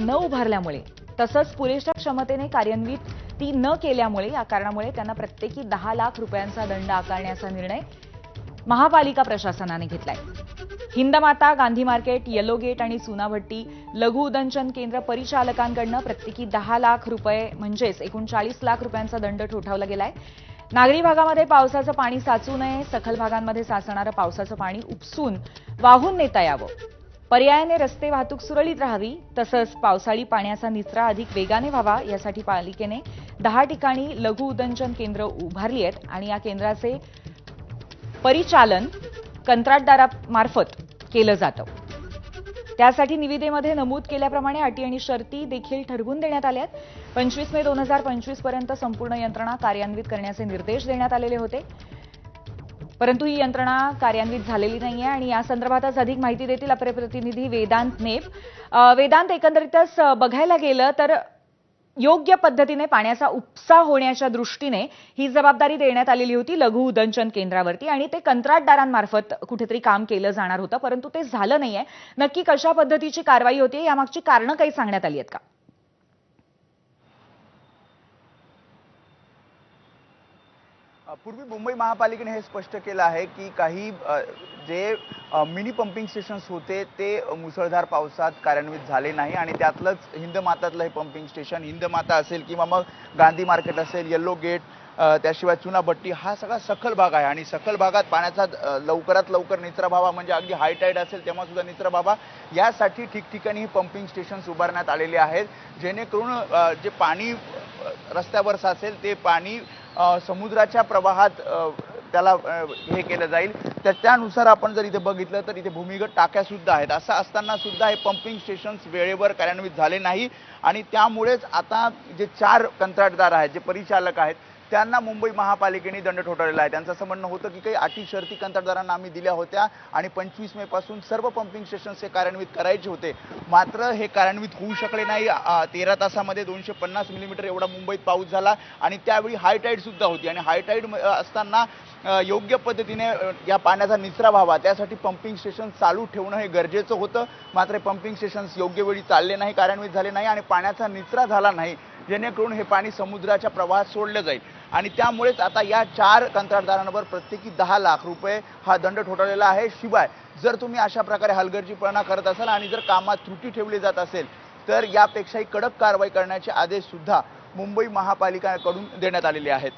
न उभारल्यामुळे तसंच पुरेशा क्षमतेने कार्यान्वित ती न केल्यामुळे या कारणामुळे त्यांना प्रत्येकी दहा लाख रुपयांचा दंड आकारण्याचा निर्णय महापालिका प्रशासनाने घेतलाय. Hindmata Gandhi market yellow gate आणि सुनाभट्टी लघु उदंचन केंद्र परिचालकांकडनं प्रत्येकी दहा लाख रुपये म्हणजेच एकूण चाळीस लाख रुपयांचा दंड ठोठावला गेलाय. नागरी भागामध्ये पावसाचं पाणी साचू नये सखल भागांमध्ये साचणारं पावसाचं पाणी उपसून वाहून नेता यावं. पर्यायाने रस्ते वाहतूक सुरळीत राहावी तसंच पावसाळी पाण्याचा निचरा अधिक वेगाने व्हावा यासाठी पालिकेने दहा ठिकाणी लघु उदंचन केंद्र उभारली आहेत आणि या केंद्राचे परिचालन कंत्राटदारामार्फत केलं जातं. त्यासाठी निविदेमध्ये नमूद केल्याप्रमाणे अटी आणि शर्ती देखील ठरवून देण्यात आल्या आहेत. पंचवीस मे दोन हजार पंचवीसपर्यंत संपूर्ण यंत्रणा कार्यान्वित करण्याचे निर्देश देण्यात आलेले होते. परंतु ही यंत्रणा कार्यान्वित झालेली नाही आहे आणि या संदर्भातच अधिक माहिती देतील आपले प्रतिनिधी वेदांत नेप. वेदांत एकंदरीतच बघायला गेलं तर योग्य पद्धतीने पाण्याचा उपसा होण्याच्या दृष्टीने ही जबाबदारी देण्यात आलेली होती लघु उदंचन केंद्रावरती आणि ते कंत्राटदारांमार्फत कुठेतरी काम केलं जाणार होतं परंतु ते झालं नाहीये. नक्की कशा पद्धतीची कारवाई होती यामागची कारणं काही सांगण्यात आली आहेत का? पूर्वी मुंबई महापालिकेने हे स्पष्ट केलं आहे की काही जे मिनी पंपिंग स्टेशन्स होते ते मुसळधार पावसात कार्यान्वित झाले नाही आणि त्यातलंच हिंदमातातलं हे पंपिंग स्टेशन हिंदमाता असेल किंवा मग गांधी मार्केट असेल येल्लो गेट त्याशिवाय चुनाभट्टी हा सगळा सखल भाग आहे आणि सखल भागात पाण्याचा लवकरात लवकर निचरा व्हावा म्हणजे अगदी हाय टाईड असेल तेव्हा सुद्धा निचरा व्हावा. यासाठी ठिकठिकाणी ही पंपिंग स्टेशन्स उभारण्यात आलेले आहेत जेणेकरून जे पाणी रस्त्यावर साचेल ते पाणी समुद्राच्या प्रवाहात त्याला हे केलं जाईल. तर त्यानुसार आपण जर इथे बघितलं तर इथे भूमिगत टाक्या सुद्धा आहेत. असं असताना सुद्धा हे पंपिंग स्टेशन्स वेळेवर कार्यान्वित झाले नाही. आणि त्यामुळेच आता जे चार कंत्राटदार आहेत जे परिचालक आहेत त्यांना मुंबई महापालिकेने दंड ठोठावलेला आहे. त्यांचं असं म्हणणं होतं की काही अटी शर्ती कंत्राटदारांना आम्ही दिल्या होत्या आणि पंचवीस मे पासून सर्व पंपिंग स्टेशन्स हे कार्यान्वित करायचे होते. मात्र हे कार्यान्वित होऊ शकले नाही. तेरा तासामध्ये दोनशे पन्नास मिलीमीटर एवढा मुंबईत पाऊस झाला आणि त्यावेळी हायटाईड सुद्धा होती. आणि हायटाईड असताना योग्य पद्धतीने या पाण्याचा निचरा व्हावा. त्यासाठी पंपिंग स्टेशन चालू ठेवणं हे गरजेचं होतं. मात्र पंपिंग स्टेशन्स योग्य वेळी चालले नाही कार्यान्वित झाले नाही आणि पाण्याचा निचरा झाला नाही. जेणेकरून हे पाणी समुद्राच्या प्रवाहात सोडलं जाईल. आणि त्यामुळेच आता या चार कंत्राटदारांवर प्रत्येकी दहा लाख रुपये हा दंड ठोठावलेला आहे. शिवाय जर तुम्ही अशा प्रकारे हलगर्जीपणा करत असाल आणि जर कामात त्रुटी ठेवली जात असेल तर यापेक्षाही कडक कारवाई करण्याचे आदेश सुद्धा मुंबई महापालिकेकडून देण्यात आलेले आहेत.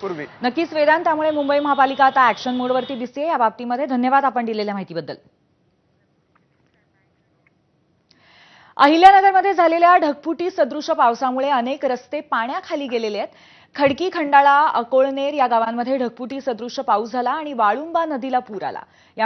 पूर्वी. नक्कीच वेदांत त्यामुळे मुंबई महापालिका आता ऍक्शन मोडवरती दिसते या बाबतीमध्ये धन्यवाद आपण दिलेल्या माहितीबद्दल. अहिल्यानगरमध्ये झालेल्या ढगफुटी सदृश पावसामुळे अनेक रस्ते पाण्याखाली गेलेले आहेत. खडकी खंडाळा अकोळनेर या गावांमध्ये ढगफुटी सदृश पाऊस झाला आणि वाळुंबा नदीला पूर आला. या